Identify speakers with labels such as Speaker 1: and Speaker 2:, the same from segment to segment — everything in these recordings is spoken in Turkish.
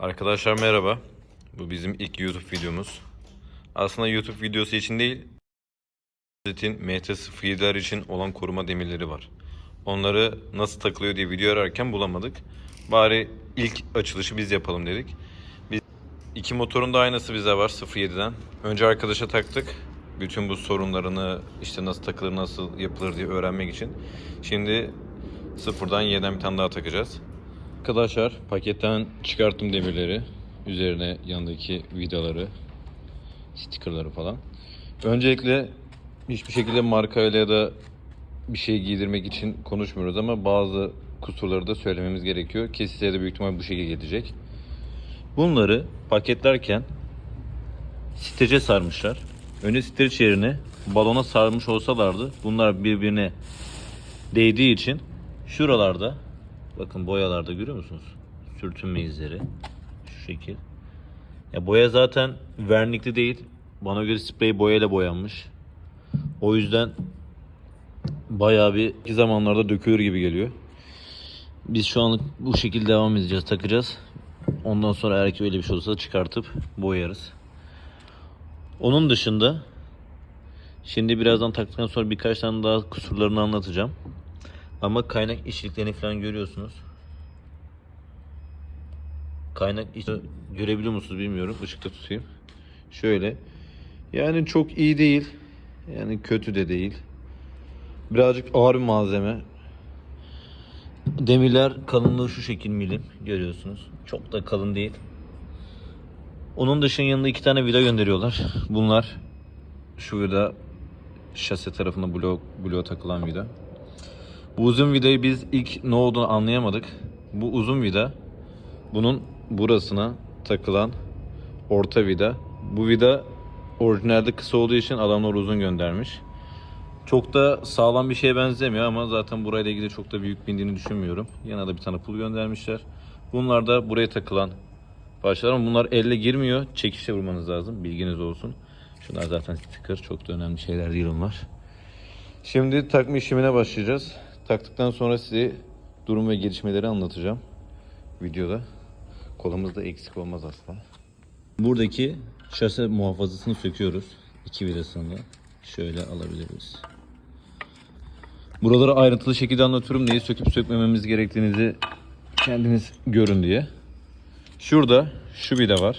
Speaker 1: Arkadaşlar merhaba. Bu bizim ilk YouTube videomuz. Aslında YouTube videosu için değil, Zetin MT-07'ler için olan koruma demirleri var. Onları nasıl takılıyor diye video ararken bulamadık. Bari ilk açılışı biz yapalım dedik. Biz iki motorun da aynısı bize var 07'den. Önce arkadaşa taktık. Bütün bu sorunlarını işte nasıl takılır, nasıl yapılır diye öğrenmek için. Şimdi sıfırdan yeniden bir tane daha takacağız. Arkadaşlar paketten çıkarttım demirleri. Üzerine yanındaki vidaları, stickerları falan. Öncelikle hiçbir şekilde markayla ya da bir şey giydirmek için konuşmuyoruz ama bazı kusurları da söylememiz gerekiyor. Ki size de büyük ihtimal bu şekilde gelecek. Bunları paketlerken stece sarmışlar. Önce streç yerine balona sarmış olsalardı bunlar birbirine değdiği için şuralarda bakın boyalarda görüyor musunuz? Sürtünme izleri şu şekil. Ya boya zaten vernikli değil. Bana göre sprey boyayla boyanmış. O yüzden bayağı bir iki zamanlarda dökülür gibi geliyor. Biz şu anlık bu şekilde devam edeceğiz, takacağız. Ondan sonra eğer ki öyle bir şey olursa çıkartıp boyarız. Onun dışında şimdi birazdan taktıktan sonra birkaç tane daha kusurlarını anlatacağım. Ama kaynak işliklerini falan görüyorsunuz. Kaynak işi görebiliyor musunuz bilmiyorum. Işıkta tutayım. Şöyle. Yani çok iyi değil. Yani kötü de değil. Birazcık ağır bir malzeme. Demirler kalınlığı şu şekil milim görüyorsunuz. Çok da kalın değil. Onun dışında yanında iki tane vida gönderiyorlar. Bunlar şu vida şase tarafında blok bloğa takılan vida. Bu uzun vidayı biz ilk ne olduğunu anlayamadık. Bu uzun vida bunun burasına takılan orta vida. Bu vida orijinalde kısa olduğu için adamlar uzun göndermiş. Çok da sağlam bir şeye benzemiyor ama zaten burayla ilgili çok da büyük bindiğini düşünmüyorum. Yanına da bir tane pul göndermişler. Bunlar da buraya takılan parçalar ama bunlar elle girmiyor. Çekişle vurmanız lazım. Bilginiz olsun. Şunlar zaten sticker. Çok da önemli şeyler değil onlar. Şimdi takma işlemine başlayacağız. Taktıktan sonra size durum ve gelişmeleri anlatacağım videoda. Kolumuzda eksik olmaz asla. Buradaki şase muhafazasını söküyoruz. İki vidasını da şöyle alabiliriz. Buraları ayrıntılı şekilde anlatıyorum. Neyi söküp sökmememiz gerektiğinizi kendiniz görün diye. Şurada şu vida var.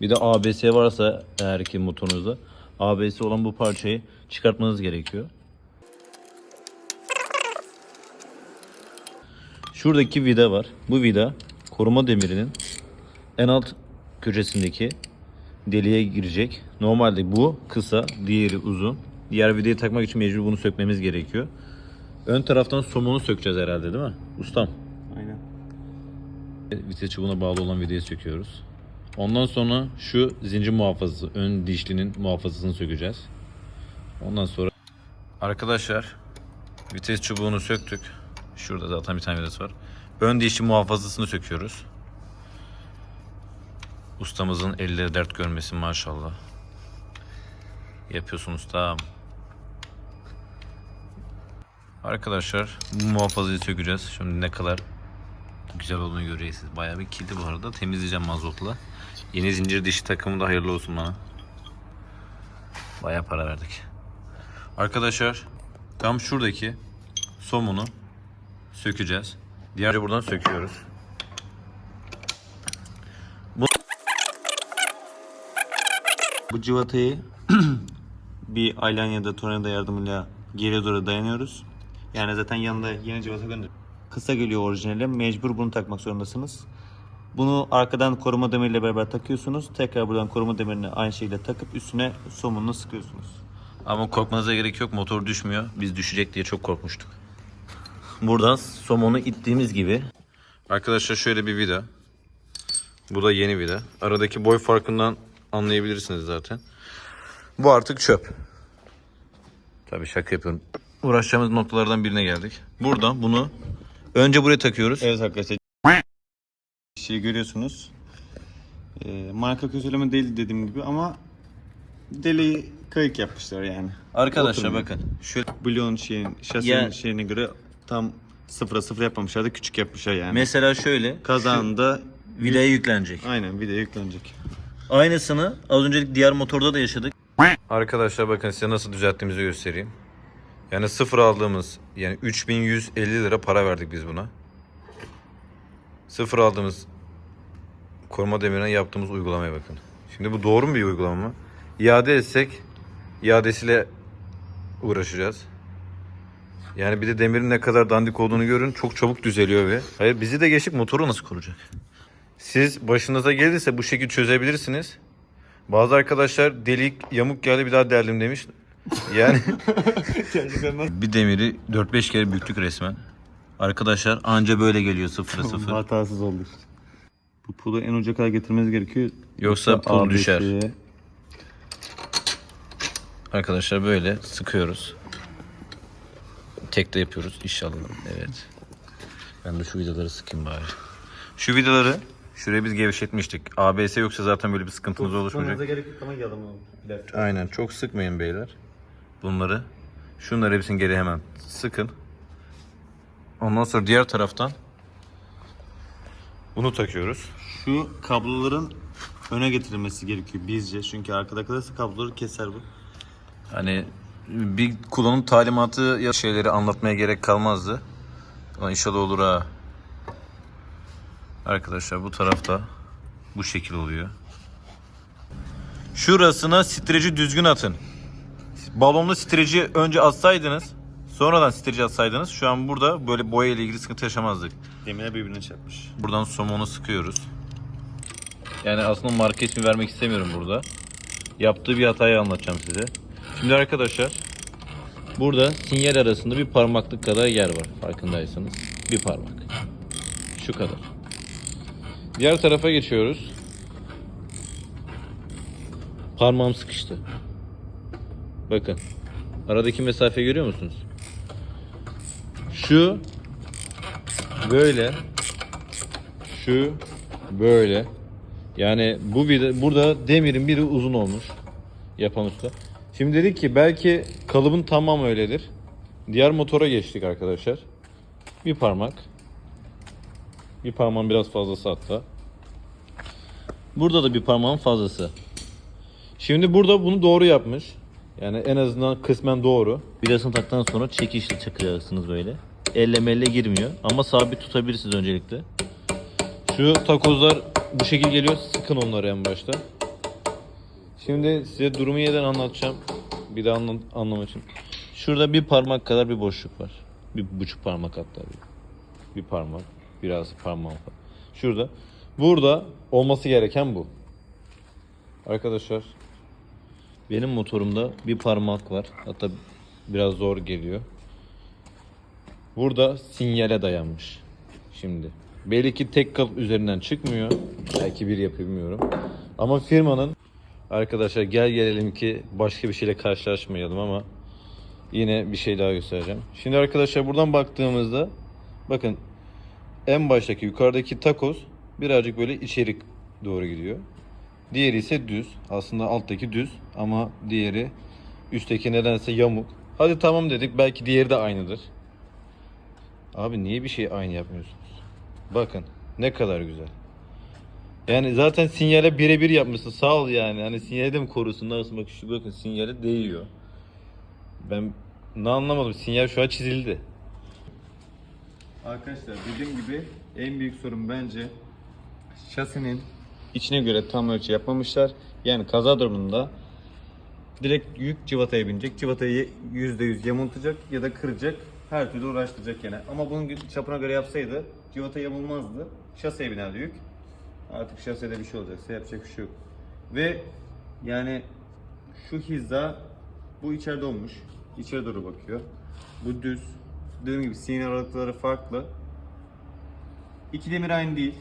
Speaker 1: Bir de ABS varsa eğer ki motorunuzda ABS olan bu parçayı çıkartmanız gerekiyor. Şuradaki vida var. Bu vida koruma demirinin en alt köşesindeki deliğe girecek. Normalde bu kısa, diğeri uzun. Diğer vidayı takmak için mecbur bunu sökmemiz gerekiyor. Ön taraftan somunu sökeceğiz herhalde değil mi? Ustam.
Speaker 2: Aynen.
Speaker 1: Vites çubuğuna bağlı olan vidayı söküyoruz. Ondan sonra şu zincir muhafazası, ön dişlinin muhafazasını sökeceğiz. Ondan sonra Arkadaşlar vites çubuğunu söktük. Şurada zaten bir tane vidası var. Ön dişli muhafazasını söküyoruz. Ustamızın elleri dert görmesin maşallah. Yapıyorsun ustam. Arkadaşlar bu muhafazayı sökeceğiz. Şimdi ne kadar güzel olduğunu göreceksiniz. Bayağı bir kildi bu arada. Temizleyeceğim mazotla. Yeni zincir dişi takımı da hayırlı olsun bana. Bayağı para verdik. Arkadaşlar tam şuradaki somunu sökeceğiz. Diğerce buradan söküyoruz.
Speaker 2: Bu civatayı bir aylan ya da tornavida yardımıyla geriye doğru dayanıyoruz. Yani zaten yanında yeni civata gönder. Kısa geliyor orijinali. Mecbur bunu takmak zorundasınız. Bunu arkadan koruma demiriyle beraber takıyorsunuz. Tekrar buradan koruma demirini aynı şekilde takıp üstüne somununu sıkıyorsunuz.
Speaker 1: Ama korkmanıza gerek yok. Motor düşmüyor. Biz düşecek diye çok korkmuştuk. Buradan somonu ittiğimiz gibi. Arkadaşlar şöyle bir vida. Bu da yeni vida. Aradaki boy farkından anlayabilirsiniz zaten. Bu artık çöp. Tabii şaka yapıyorum. Uğraşacağımız noktalardan birine geldik. Buradan bunu önce buraya takıyoruz.
Speaker 2: Evet arkadaşlar. Şey görüyorsunuz. Ee, marka kötüleme değil dediğim gibi ama deliği kayık yapmışlar yani.
Speaker 1: Arkadaşlar
Speaker 2: Oturmuyor.
Speaker 1: bakın. Şöyle
Speaker 2: Bloğun şeyin, şasenin
Speaker 1: Ya-
Speaker 2: şeyine göre tam sıfıra sıfır yapmamışlar da küçük yapmışlar yani.
Speaker 1: mesela şöyle.
Speaker 2: Kazağında vidaya yüklenecek.
Speaker 3: Aynen video yüklenecek.
Speaker 2: Aynısını az önceki diğer motorda da yaşadık.
Speaker 1: Arkadaşlar bakın size nasıl düzelttiğimizi göstereyim. Yani sıfır aldığımız yani 3150 lira para verdik biz buna. Sıfır aldığımız koruma demirine yaptığımız uygulamaya bakın. Şimdi bu doğru mu bir uygulama mı? İade etsek iadesiyle uğraşacağız. Yani bir de demirin ne kadar dandik olduğunu görün. Çok çabuk düzeliyor ve hayır bizi de geçip motoru nasıl koruyacak? Siz başınıza gelirse bu şekilde çözebilirsiniz. Bazı arkadaşlar delik yamuk geldi bir daha deldim demiş. Yani bir demiri 4-5 kere büktük resmen. Arkadaşlar anca böyle geliyor sıfıra sıfır.
Speaker 3: Hatasız oldu işte. Bu pulu en uca kadar getirmeniz gerekiyor.
Speaker 1: Yoksa pul
Speaker 3: ABS'ye
Speaker 1: düşer. Arkadaşlar böyle sıkıyoruz. Tek de yapıyoruz inşallah. Evet. Ben de şu vidaları sıkayım bari. Şu vidaları şuraya biz gevşetmiştik. ABS yoksa zaten böyle bir sıkıntımız oluşmayacak.
Speaker 3: gerek yok ama oldu.
Speaker 1: Aynen çok sıkmayın beyler. Bunları. Şunları hepsini geri hemen sıkın. Ondan sonra diğer taraftan bunu takıyoruz.
Speaker 3: Şu kabloların öne getirilmesi gerekiyor bizce. Çünkü arkada kalırsa kabloları keser bu.
Speaker 1: Hani bir kullanım talimatı ya şeyleri anlatmaya gerek kalmazdı. Ama inşallah olur ha. Arkadaşlar bu tarafta bu şekil oluyor. Şurasına streci düzgün atın. Balonlu streci önce atsaydınız, sonradan streci atsaydınız şu an burada böyle boya ile ilgili sıkıntı yaşamazdık.
Speaker 3: Demirler birbirine çarpmış.
Speaker 1: Buradan somonu sıkıyoruz. Yani aslında marka ismi vermek istemiyorum burada. Yaptığı bir hatayı anlatacağım size. Şimdi arkadaşlar burada sinyal arasında bir parmaklık kadar yer var farkındaysanız. Bir parmak. Şu kadar. Diğer tarafa geçiyoruz. Parmağım sıkıştı. Bakın. Aradaki mesafe görüyor musunuz? Şu böyle şu böyle. Yani bu vida, burada demirin biri uzun olmuş. Yapan usta. Şimdi dedik ki belki kalıbın tamamı öyledir. Diğer motora geçtik arkadaşlar. Bir parmak. Bir parmağın biraz fazlası hatta. Burada da bir parmağın fazlası. Şimdi burada bunu doğru yapmış. Yani en azından kısmen doğru. Vidasını taktıktan sonra çekişle çakacaksınız böyle. Elle melle girmiyor. Ama sabit tutabilirsiniz öncelikle. Şu takozlar bu şekil geliyor. Sıkın onları en başta. Şimdi size durumu yeniden anlatacağım. Bir daha anla- anlamak için. Şurada bir parmak kadar bir boşluk var. Bir buçuk parmak hatta. Bir, bir parmak. Biraz parmağım var. Şurada. Burada olması gereken bu. Arkadaşlar benim motorumda bir parmak var. Hatta biraz zor geliyor. Burada sinyale dayanmış. Şimdi. Belli ki tek kalıp üzerinden çıkmıyor. Belki bir yapıyor bilmiyorum. Ama firmanın arkadaşlar gel gelelim ki başka bir şeyle karşılaşmayalım ama yine bir şey daha göstereceğim. Şimdi arkadaşlar buradan baktığımızda bakın en baştaki yukarıdaki takoz birazcık böyle içeri doğru gidiyor. Diğeri ise düz. Aslında alttaki düz ama diğeri üstteki nedense yamuk. Hadi tamam dedik belki diğeri de aynıdır. Abi niye bir şey aynı yapmıyorsunuz? Bakın ne kadar güzel. Yani zaten sinyale birebir yapmışsın. Sağ ol yani. Hani sinyali de mi korusun? Nasıl bak şu bakın sinyale değiyor. Ben ne anlamadım. Sinyal şu an çizildi.
Speaker 3: Arkadaşlar dediğim gibi en büyük sorun bence şasinin içine göre tam ölçü yapmamışlar. Yani kaza durumunda direkt yük civataya binecek. Civatayı %100 yamultacak ya da kıracak. Her türlü uğraştıracak yine. Ama bunun çapına göre yapsaydı civata yamulmazdı. Şaseye binerdi yük. Artık şasede bir şey olacaksa yapacak bir şey yok. Ve yani şu hizda bu içeride olmuş. İçeri doğru bakıyor. Bu düz. Dediğim gibi sinir aralıkları farklı. İki demir aynı değil.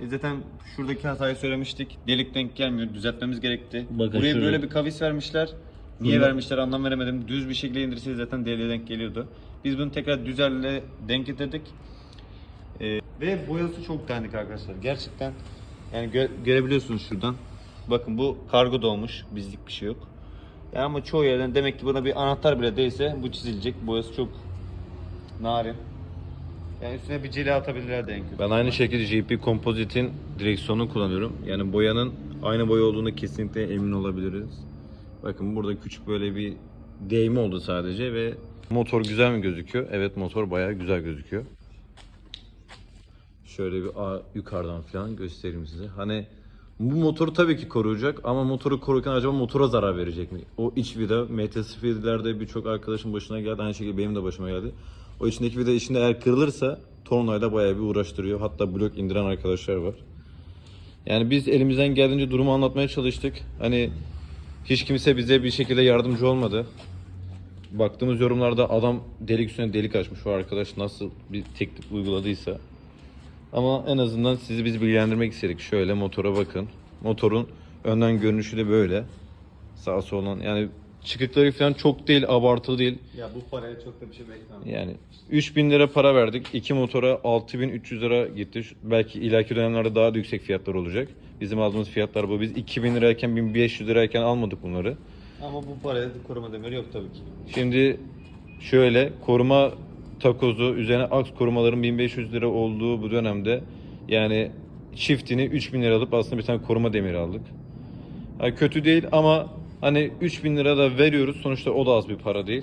Speaker 3: E zaten şuradaki hatayı söylemiştik. Delik denk gelmiyor. Düzeltmemiz gerekti.
Speaker 2: Bakın
Speaker 3: Buraya
Speaker 2: şurada.
Speaker 3: böyle bir kavis vermişler. Niye
Speaker 2: Şurada.
Speaker 3: vermişler anlam veremedim. Düz bir şekilde indirseydi zaten deliğe denk geliyordu. Biz bunu tekrar düzelle denk getirdik. E, ve boyası çok dandik arkadaşlar. Gerçekten yani gö- görebiliyorsunuz şuradan. Bakın bu kargo dolmuş. Bizlik bir şey yok. Yani ama çoğu yerden demek ki buna bir anahtar bile değse bu çizilecek. Boyası çok narin. Yani üstüne bir cila atabilirler de en.
Speaker 1: Ben aynı şekilde JP Composite'in direksiyonunu kullanıyorum. Yani boyanın aynı boya olduğunu kesinlikle emin olabiliriz. Bakın burada küçük böyle bir değme oldu sadece ve motor güzel mi gözüküyor? Evet motor bayağı güzel gözüküyor. Şöyle bir a- yukarıdan falan göstereyim size. Hani bu motoru tabii ki koruyacak ama motoru korurken acaba motora zarar verecek mi? O iç vida MT-07'lerde birçok arkadaşın başına geldi. Aynı şekilde benim de başıma geldi. O içindeki vida içinde eğer kırılırsa tornayla bayağı bir uğraştırıyor. Hatta blok indiren arkadaşlar var. Yani biz elimizden geldiğince durumu anlatmaya çalıştık. Hani hiç kimse bize bir şekilde yardımcı olmadı. Baktığımız yorumlarda adam delik üstüne delik açmış. O arkadaş nasıl bir teknik uyguladıysa. Ama en azından sizi biz bilgilendirmek istedik. Şöyle motora bakın. Motorun önden görünüşü de böyle. Sağ soldan yani çıkıkları falan çok değil, abartılı değil.
Speaker 3: Ya bu paraya çok da bir şey beklemem.
Speaker 1: Yani 3000 lira para verdik. İki motora 6300 lira gitti. Şu- Belki ileriki dönemlerde daha da yüksek fiyatlar olacak. Bizim aldığımız fiyatlar bu. Biz 2000 lirayken 1500 lirayken almadık bunları.
Speaker 3: Ama bu paraya koruma demiri yok tabii ki.
Speaker 1: Şimdi şöyle koruma takozu üzerine aks korumaların 1500 lira olduğu bu dönemde yani çiftini 3000 lira alıp aslında bir tane koruma demiri aldık. Ha, kötü değil ama hani 3000 lira da veriyoruz sonuçta o da az bir para değil.